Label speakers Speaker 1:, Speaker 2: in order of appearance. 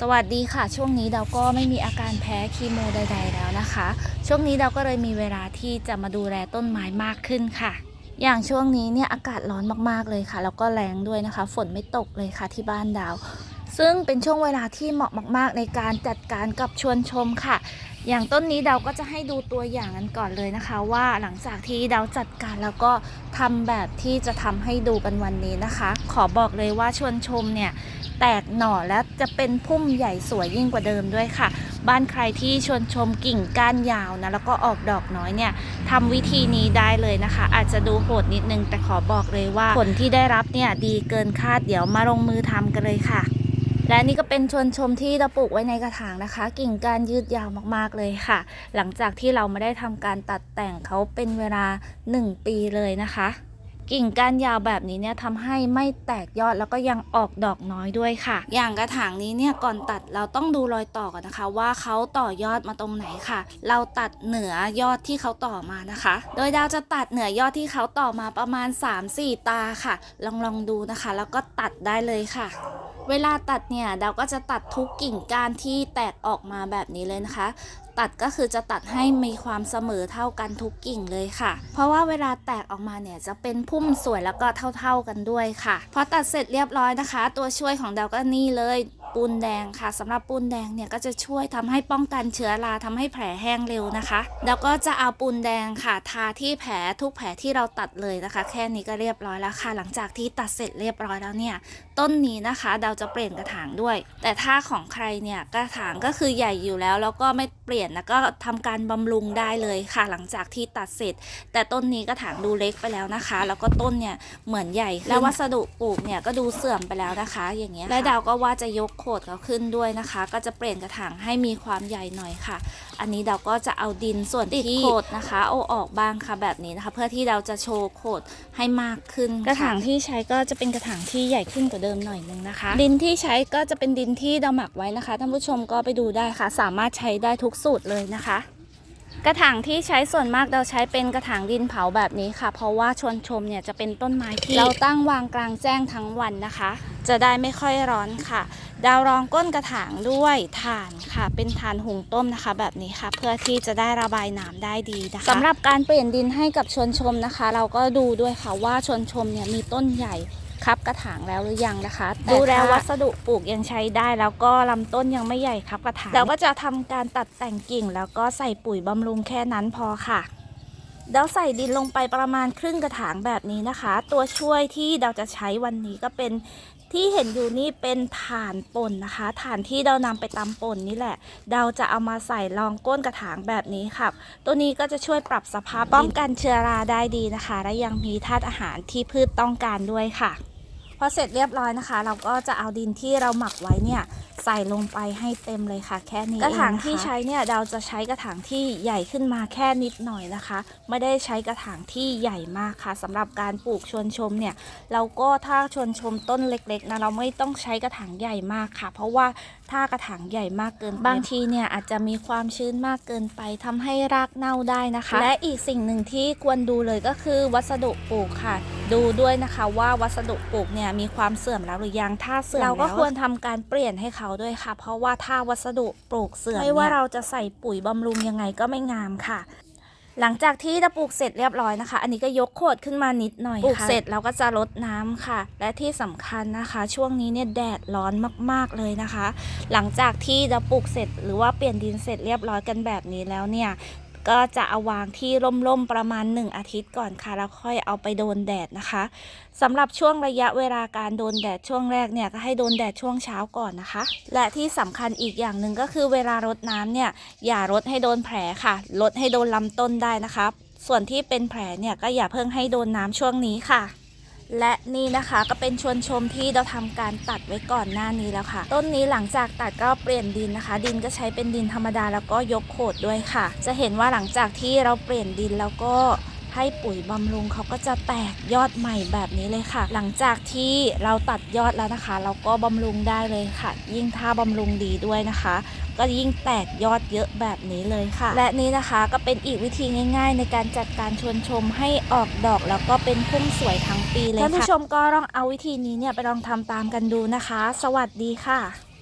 Speaker 1: สวัสดีค่ะ ช่วงนี้เราก็ไม่มีอาการแพ้คีโมใด ๆ แล้วนะคะ ช่วงนี้เราก็เลยมีเวลาที่จะมาดูแลต้นไม้มากขึ้นค่ะ อย่างช่วงนี้เนี่ยอากาศร้อนมากๆเลยค่ะ แล้วก็แรงด้วยนะคะ ฝนไม่ตกเลยค่ะที่บ้านดาว ซึ่งเป็นช่วงเวลาที่เหมาะมาก ๆ ในการจัดการกับชวนชมค่ะ อย่างต้นนี้เราก็จะให้ดูตัวอย่างกันก่อนเลยนะคะ ว่าหลังจากที่เราจัดการแล้วก็ทำแบบที่จะทำให้ดูกันวันนี้นะคะ ขอบอกเลยว่าชวนชมเนี่ย แตกหน่อและจะเป็นพุ่มใหญ่สวยยิ่งกว่าเดิมด้วยค่ะ บ้านใครที่ชวนชมกิ่งก้านยาวนะแล้วก็ออกดอกน้อยเนี่ยทำวิธีนี้ได้เลยนะคะ อาจจะดูโหดนิดนึงแต่ขอบอกเลยว่าผลที่ได้รับเนี่ยดีเกินคาดเดี๋ยวมาลงมือทำกันเลยค่ะและนี่ก็เป็นชวนชมที่เราปลูกไว้ในกระถางนะคะ กิ่งก้านยืดยาวมากๆเลยค่ะ หลังจากที่เราไม่ได้ทำการตัดแต่งเขาเป็นเวลา 1 ปีเลยนะคะ กิ่งก้านยาวแบบนี้เนี่ยทำให้ไม่แตกยอดแล้วก็ยังออกดอกน้อยด้วยค่ะ อย่างกระถางนี้เนี่ยก่อนตัดเราต้องดูรอยต่อก่อนนะคะ ว่าเขาต่อยอดมาตรงไหนค่ะ เราตัดเหนือยอดที่เขาต่อมานะคะ โดยดาวจะตัดเหนือยอดที่เขาต่อมาประมาณ 3-4 ตาค่ะ ลองลองดูนะคะ แล้วก็ตัดได้เลยค่ะ เวลาตัดเนี่ยเดาก็จะตัดทุกกิ่งก้านที่แตกออกมาแบบนี้เลยนะคะ ตัดก็คือจะตัดให้มีความเสมอเท่ากันทุกกิ่งเลยค่ะ เพราะว่าเวลาแตกออกมาเนี่ยจะเป็นพุ่มสวยแล้วก็เท่าๆกันด้วยค่ะ พอตัดเสร็จเรียบร้อยนะคะ ตัวช่วยของเดาก็นี่เลย ปูนแดงค่ะสำหรับปูนแดงเนี่ยก็จะช่วยทำให้ป้องกันเชื้อราทำให้แผลแห้งเร็วนะคะ แล้วก็จะเอาปูนแดงค่ะ ทาที่แผลทุกแผลที่เราตัดเลยนะคะ แค่นี้ก็เรียบร้อยแล้วค่ะ หลังจากที่ตัดเสร็จเรียบร้อยแล้วเนี่ยต้นนี้นะคะ เราจะเปลี่ยนกระถางด้วย แต่ถ้าของใครเนี่ยกระถางก็คือใหญ่อยู่แล้วแล้วก็ไม่เปลี่ยนนะก็ทำการบำรุงได้เลยค่ะ หลังจากที่ตัดเสร็จ แต่ต้นนี้กระถางดูเล็กไปแล้วนะคะ แล้วก็ต้นเนี่ยเหมือนใหญ่ แล้ววัสดุปลูกเนี่ยก็ดูเสื่อมไปแล้วนะคะ อย่างเงี้ยและดาวก็ว่าจะยกโขดเขาขึ้นด้วยนะคะ ก็จะเปลี่ยนกระถางให้มีความใหญ่หน่อยค่ะอันนี้เราก็จะเอาดินส่วนที่โขดนะคะเอาออกบ้างค่ะแบบนี้นะคะ เพื่อที่เราจะโชว์โขดให้มากขึ้นค่ะกระถางที่ใช้ก็จะเป็นกระถางที่ใหญ่ขึ้นกว่าเดิมหน่อยนึงนะคะ ดินที่ใช้ก็จะเป็นดินที่เราหมักไว้นะคะท่านผู้ชมก็ไปดูได้ค่ะ สามารถใช้ได้ทุกสูตรเลยนะคะ กระถางที่ใช้ส่วนมากเราใช้เป็นกระถางดินเผาแบบนี้ค่ะ เพราะว่าชวนชมเนี่ยจะเป็นต้นไม้ที่เราตั้งวางกลางแจ้งทั้งวันนะคะ จะได้ไม่ค่อยร้อนค่ะ ดาวรองก้นกระถางด้วยถ่านค่ะ เป็นถ่านหุงต้มนะคะ แบบนี้ค่ะ เพื่อที่จะได้ระบายน้ำได้ดีนะคะสำหรับการเปลี่ยนดินให้กับชวนชมนะคะ เราก็ดูด้วยค่ะว่าชวนชมเนี่ยมีต้นใหญ่ ครับกระถางแล้วหรือยังนะคะดูแล้ววัสดุปลูกยังใช้ได้ แล้วก็ลำต้นยังไม่ใหญ่ครับกระถางเราก็จะทำการตัดแต่งกิ่ง แล้วก็ใส่ปุ๋ยบำรุงแค่นั้นพอค่ะเดาใส่ดินลงไปประมาณครึ่งกระถางแบบนี้นะคะ ตัวช่วยที่เราจะใช้วันนี้ก็เป็นที่เห็นอยู่นี่เป็นถ่านป่นนะคะถ่านที่เรานำไปตำป่นนี่แหละ เราจะเอามาใส่รองก้นกระถางแบบนี้ค่ะ ตัวนี้ก็จะช่วยปรับสภาพป้องกันเชื้อราได้ดีนะคะ และยังมีธาตุอาหารที่พืชต้องการด้วยค่ะพ อเสร็จเรียบร้อยนะคะ เราก็จะเอาดินที่เราหมักไว้เนี่ยใส่ลงไปให้เต็มเลยค่ะ แค่นี้กระถางที่ใช้เนี่ยเราจะใช้กระถางที่ใหญ่ขึ้นมาแค่นิดหน่อยนะคะ ไม่ได้ใช้กระถางที่ใหญ่มากค่ะสำหรับการปลูกชวนชมเนี่ยเราก็ถ้าชวนชมต้นเล็กๆนะเราไม่ต้องใช้กระถางใหญ่มากค่ะ เพราะว่า ถ้ากระถางใหญ่มากเกินไปบางทีเนี่ยอาจจะมีความชื้นมากเกินไปทำให้รากเน่าได้นะคะ และอีกสิ่งหนึ่งที่ควรดูเลยก็คือวัสดุปลูกค่ะ ดูด้วยนะคะว่าวัสดุปลูกเนี่ยมีความเสื่อมแล้วหรือยังถ้าเสื่อมเราก็ควรทำการเปลี่ยนให้เขาด้วยค่ะ เพราะว่าถ้าวัสดุปลูกเสื่อมไม่ว่าเราจะใส่ปุ๋ยบำรุงยังไงก็ไม่งามค่ะ หลังจากที่เราปลูกเสร็จเรียบร้อยนะคะ อันนี้ก็ยกโขดขึ้นมานิดหน่อยปลูกเสร็จเราก็จะลดน้ำค่ะ และที่สำคัญนะคะ ช่วงนี้เนี่ยแดดร้อนมากๆเลยนะคะ หลังจากที่เราปลูกเสร็จหรือว่าเปลี่ยนดินเสร็จเรียบร้อยกันแบบนี้แล้วเนี่ย ก็จะเอาวางที่ร่มๆประมาณ 1 อาทิตย์ก่อนค่ะ แล้วค่อยเอาไปโดนแดดนะคะสำหรับช่วงระยะเวลาการโดนแดดช่วงแรกเนี่ยก็ให้โดนแดดช่วงเช้าก่อนนะคะ และที่สำคัญอีกอย่างหนึ่งก็คือเวลารดน้ำเนี่ยอย่ารดให้โดนแผลค่ะลดให้โดนลำต้นได้นะคะ ส่วนที่เป็นแผลเนี่ยก็อย่าเพิ่งให้โดนน้ำช่วงนี้ค่ะ และนี่นะคะก็เป็นชวนชมที่เราทำการตัดไว้ก่อนหน้านี้แล้วค่ะ ต้นนี้หลังจากตัดก็เปลี่ยนดินนะคะ ดินก็ใช้เป็นดินธรรมดาแล้วก็ยกโขดด้วยค่ะ จะเห็นว่าหลังจากที่เราเปลี่ยนดินแล้วก็ ให้ปุ๋ยบำรุงเขาก็จะแตกยอดใหม่แบบนี้เลยค่ะ หลังจากที่เราตัดยอดแล้วนะคะ เราก็บำรุงได้เลยค่ะ ยิ่งถ้าบำรุงดีด้วยนะคะ ก็ยิ่งแตกยอดเยอะแบบนี้เลยค่ะ และนี่นะคะก็เป็นอีกวิธีง่าย ๆ ในการจัดการชวนชมให้ออกดอกแล้วก็เป็นพุ่มสวยทั้งปีเลยค่ะท่านผู้ชมก็ลองเอาวิธีนี้เนี่ยไปลองทำตามกันดูนะคะ สวัสดีค่ะ